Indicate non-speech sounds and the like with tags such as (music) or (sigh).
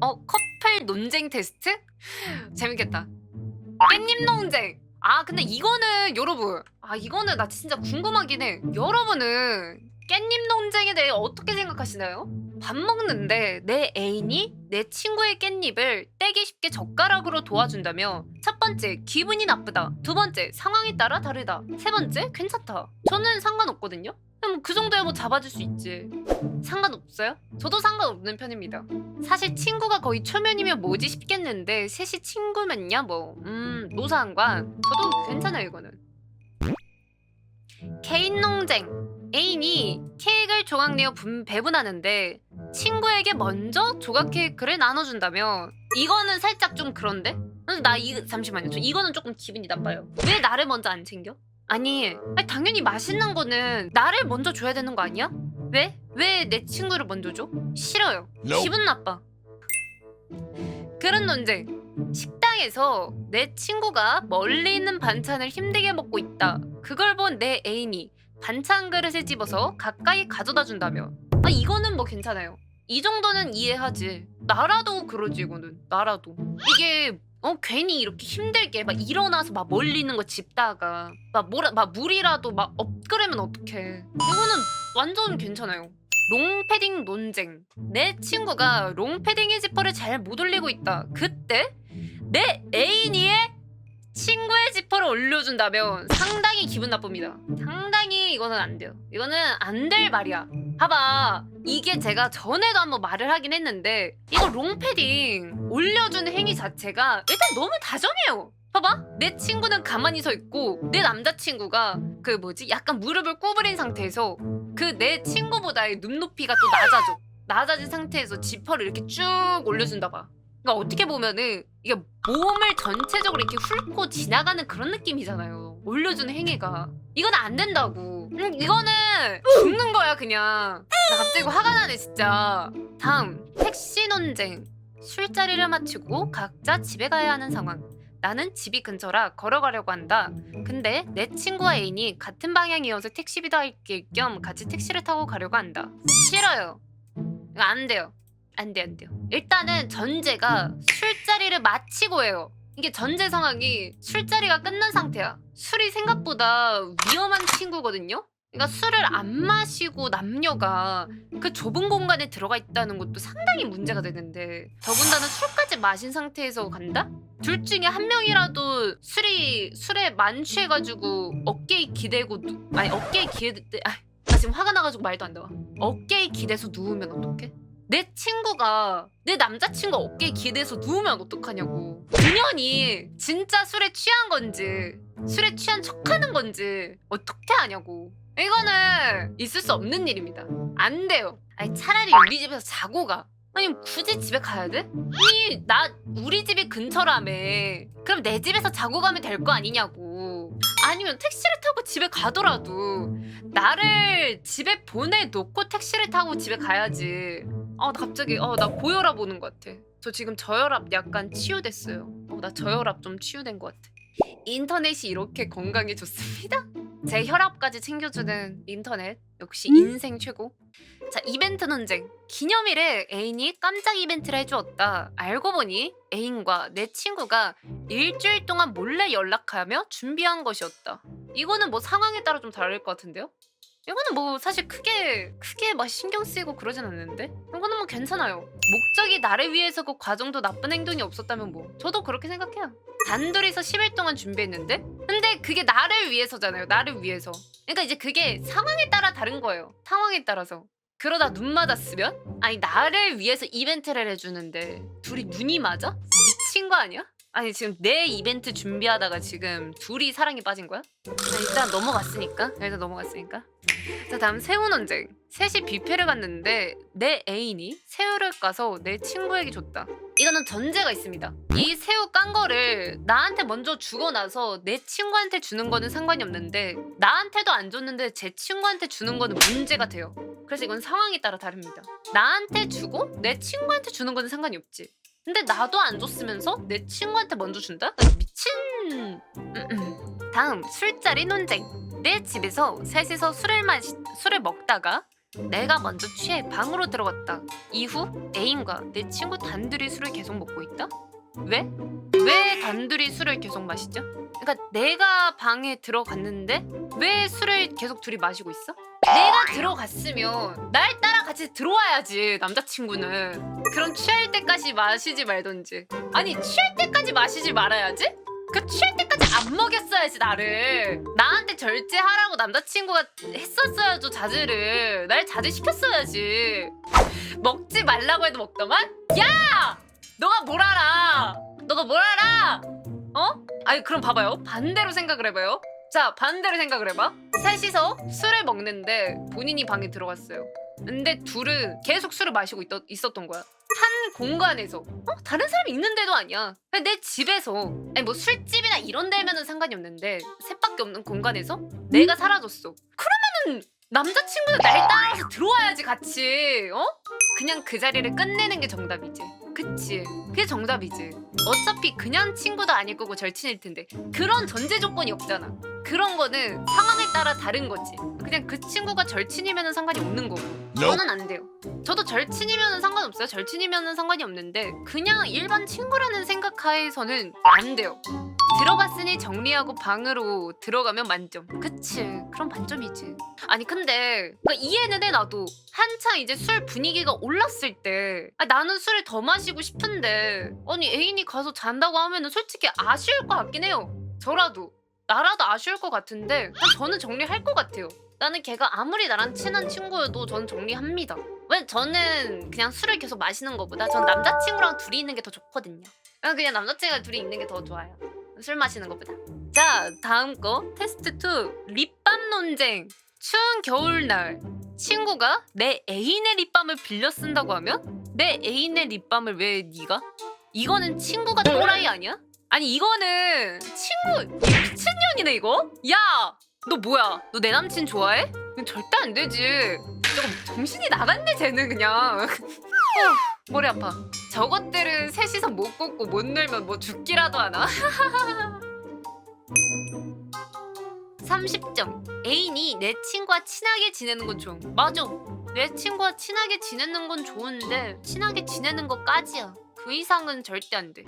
어 커플 논쟁 테스트? 재밌겠다. 깻잎 논쟁. 아 근데 이거는 여러분 아 이거는 나 진짜 궁금하긴 해. 여러분은 깻잎 논쟁에 대해 어떻게 생각하시나요? 밥 먹는데 내 애인이 내 친구의 깻잎을 떼기 쉽게 젓가락으로 도와준다며 첫 번째 기분이 나쁘다 두 번째 상황에 따라 다르다 세 번째 괜찮다 저는 상관없거든요 그럼 그 정도야 뭐 잡아줄 수 있지. 상관없어요? 저도 상관없는 편입니다. 사실 친구가 거의 초면이면 뭐지 싶겠는데 셋이 친구면야 뭐 음 노사한관 저도 괜찮아요 이거는. 개인 농쟁. 애인이 케이크를 조각내어 분- 배분하는데 친구에게 먼저 조각 케이크를 나눠준다며 이거는 살짝 좀 그런데? 나 이 잠시만요. 저 이거는 조금 기분이 나빠요. 왜 나를 먼저 안 챙겨? 아니, 아니 당연히 맛있는 거는 나를 먼저 줘야 되는 거 아니야? 왜? 왜 내 친구를 먼저 줘? 싫어요. Nope. 기분 나빠. 그런 논쟁. 식당에서 내 친구가 멀리 있는 반찬을 힘들게 먹고 있다. 그걸 본 내 애인이 반찬 그릇에 집어서 가까이 가져다 준다며. 아 이거는 뭐 괜찮아요. 이 정도는 이해하지. 나라도 그러지 이거는. 나라도. 이게 어 괜히 이렇게 힘들게 막 일어나서 막 멀리 있는 거 집다가 막 뭐라 막 물이라도 막 업그레면 어떡해. 이거는 완전 괜찮아요. 롱패딩 논쟁. 내 친구가 롱패딩의 지퍼를 잘 못 올리고 있다. 그때 내 애인이의 친구의 지퍼를 올려준다면 상당히 기분 나쁩니다. 상당히 이거는 안 돼요. 이거는 안 될 말이야. 봐봐. 이게 제가 전에도 한번 말을 하긴 했는데 이거 롱패딩 올려주는 행위 자체가 일단 너무 다정해요. 봐봐. 내 친구는 가만히 서 있고 내 남자친구가 그 뭐지 약간 무릎을 구부린 상태에서 그 내 친구보다의 눈높이가 또 낮아져. 낮아진 상태에서 지퍼를 이렇게 쭉 올려준다 봐. 그러니까 어떻게 보면은 이게 몸을 전체적으로 이렇게 훑고 지나가는 그런 느낌이잖아요. 올려주는 행위가. 이건 안 된다고. 음, 이거는 죽는 거야 그냥. 나 갑자기 화가 나네 진짜. 다음 택시 논쟁. 술자리를 마치고 각자 집에 가야 하는 상황. 나는 집이 근처라 걸어가려고 한다. 근데 내 친구와 애인이 같은 방향이어서 택시비도 할겸 겸 같이 택시를 타고 가려고 한다. 싫어요. 이거 안 돼요. 안 돼, 안 돼요. 일단은 전제가 술자리를 마치고 해요. 이게 전제 상황이 술자리가 끝난 상태야. 술이 생각보다 위험한 친구거든요? 그러니까 술을 안 마시고 남녀가 그 좁은 공간에 들어가 있다는 것도 상당히 문제가 되는데 더군다나 술까지 마신 상태에서 간다? 둘 중에 한 명이라도 술이 술에 만취해가지고 어깨에 기대고 누, 아니 어깨에 기대 아, 나 지금 화가 나가지고 말도 안 나와 어깨에 기대서 누우면 어떡해? 내 친구가 내 남자친구 어깨에 기대서 누우면 어떡하냐고. 그년이 진짜 술에 취한 건지 술에 취한 척하는 건지 어떻게 아냐고. 이거는 있을 수 없는 일입니다. 안 돼요. 아니 차라리 우리 집에서 자고 가. 아니 굳이 집에 가야 돼? 아니 나 우리 집이 근처라며. 그럼 내 집에서 자고 가면 될 거 아니냐고. 아니면 택시를 타고 집에 가더라도 나를 집에 보내놓고 택시를 타고 집에 가야지 아, 나 갑자기 어, 나 고혈압 오는 것 같아. 저 지금 저혈압 약간 치유됐어요. 어, 나 저혈압 좀 치유된 것 같아. 인터넷이 이렇게 건강에 좋습니다. 제 혈압까지 챙겨주는 인터넷 역시 인생 최고. 자 이벤트 논쟁. 기념일에 애인이 깜짝 이벤트를 해주었다. 알고 보니 애인과 내 친구가 일주일 동안 몰래 연락하며 준비한 것이었다. 이거는 뭐 상황에 따라 좀 다를 것 같은데요? 이거는 뭐 사실 크게 크게 막 신경 쓰이고 그러진 않는데? 이거는 뭐 괜찮아요. 목적이 나를 위해서 그 과정도 나쁜 행동이 없었다면 뭐. 저도 그렇게 생각해요. 단둘이서 10일 동안 준비했는데? 근데 그게 나를 위해서잖아요. 나를 위해서. 그러니까 이제 그게 상황에 따라 다른 거예요. 상황에 따라서. 그러다 눈 맞았으면? 아니 나를 위해서 이벤트를 해주는데 둘이 눈이 맞아? 미친 거 아니야? 아니 지금 내 이벤트 준비하다가 지금 둘이 사랑에 빠진 거야? 아, 일단 넘어갔으니까. 일단 넘어갔으니까. 자 다음 새우 논쟁 셋이 뷔페를 갔는데 내 애인이 새우를 까서 내 친구에게 줬다. 이거는 전제가 있습니다. 이 새우 깐 거를 나한테 먼저 주고 나서 내 친구한테 주는 거는 상관이 없는데 나한테도 안 줬는데 제 친구한테 주는 거는 문제가 돼요. 그래서 이건 상황에 따라 다릅니다. 나한테 주고 내 친구한테 주는 거는 상관이 없지 근데 나도 안 줬으면서 내 친구한테 먼저 준다? 나 미친 음, 음. 다음 술자리 논쟁 내 집에서 셋이서 술을 마시 술을 먹다가 내가 먼저 취해 방으로 들어갔다. 이후 애인과 내 친구 단둘이 술을 계속 먹고 있다? 왜? 왜 단둘이 술을 계속 마시죠? 그러니까 내가 방에 들어갔는데 왜 술을 계속 둘이 마시고 있어? 내가 들어갔으면 날 따라 같이 들어와야지 남자친구는. 그럼 취할 때까지 마시지 말던지. 아니 취할 때까지 마시지 말아야지? 그 취할 때까지 안 먹였어야지 나를. 나한테 절제하라고 남자친구가 했었어야죠 자제를. 날 자제시켰어야지. 먹지 말라고 해도 먹더만? 야! 너가 뭘 알아? 너가 뭘 알아? 어? 아니 그럼 봐봐요. 반대로 생각을 해봐요 자 반대로 생각을 해봐. 셋이서 술을 먹는데 본인이 방에 들어갔어요. 근데 둘은 계속 술을 마시고 있, 있었던 거야. 한 공간에서. 어? 다른 사람이 있는데도 아니야. 내 집에서. 아니 뭐 술집이나 이런 데면은 상관이 없는데 셋밖에 없는 공간에서 내가 사라졌어. 그러면은 남자친구는 날 따라서 들어와야지 같이. 어? 그냥 그 자리를 끝내는 게 정답이지. 그치? 그게 정답이지. 어차피 그냥 친구도 아닐 거고 절친일 텐데 그런 전제 조건이 없잖아 그런 거는 상황에 따라 다른 거지. 그냥 그 친구가 절친이면 상관이 없는 거고. 저는 안 돼요. 저도 절친이면 상관없어요. 절친이면 상관이 없는데 그냥 일반 친구라는 생각하에서는 안 돼요. 들어갔으니 정리하고 방으로 들어가면 만점. 그치. 그럼 만점이지. 아니 근데 그러니까 이해는 해 나도. 한창 이제 술 분위기가 올랐을 때. 아, 나는 술을 더 마시고 싶은데. 아니 애인이 가서 잔다고 하면은 솔직히 아쉬울 것 같긴 해요. 저라도 나라도 아쉬울 것 같은데 저는 정리할 것 같아요. 나는 걔가 아무리 나랑 친한 친구여도 저는 정리합니다. 왜 저는 그냥 술을 계속 마시는 것보다 전 남자친구랑 둘이 있는 게 더 좋거든요. 그냥 남자친구랑 둘이 있는 게 더 좋아요. 술 마시는 것보다. 자 다음 거. 테스트 2 립밤 논쟁. 추운 겨울날 친구가 내 애인의 립밤을 빌려 쓴다고 하면 내 애인의 립밤을 왜 네가? 이거는 친구가 또라이 아니야? 아니 이거는 친구 미친년이네 이거? 야! 너 뭐야? 너 내 남친 좋아해? 절대 안 되지 조금 정신이 나갔네 쟤는 그냥 (laughs) 어, 머리 아파 저것들은 셋이서 못 걷고 못 놀면 뭐 죽기라도 하나? (laughs) 30점 애인이 내 친구와 친하게 지내는 건 좋음 맞아 내 친구와 친하게 지내는 건 좋은데 친하게 지내는 것까지야 그 이상은 절대 안 돼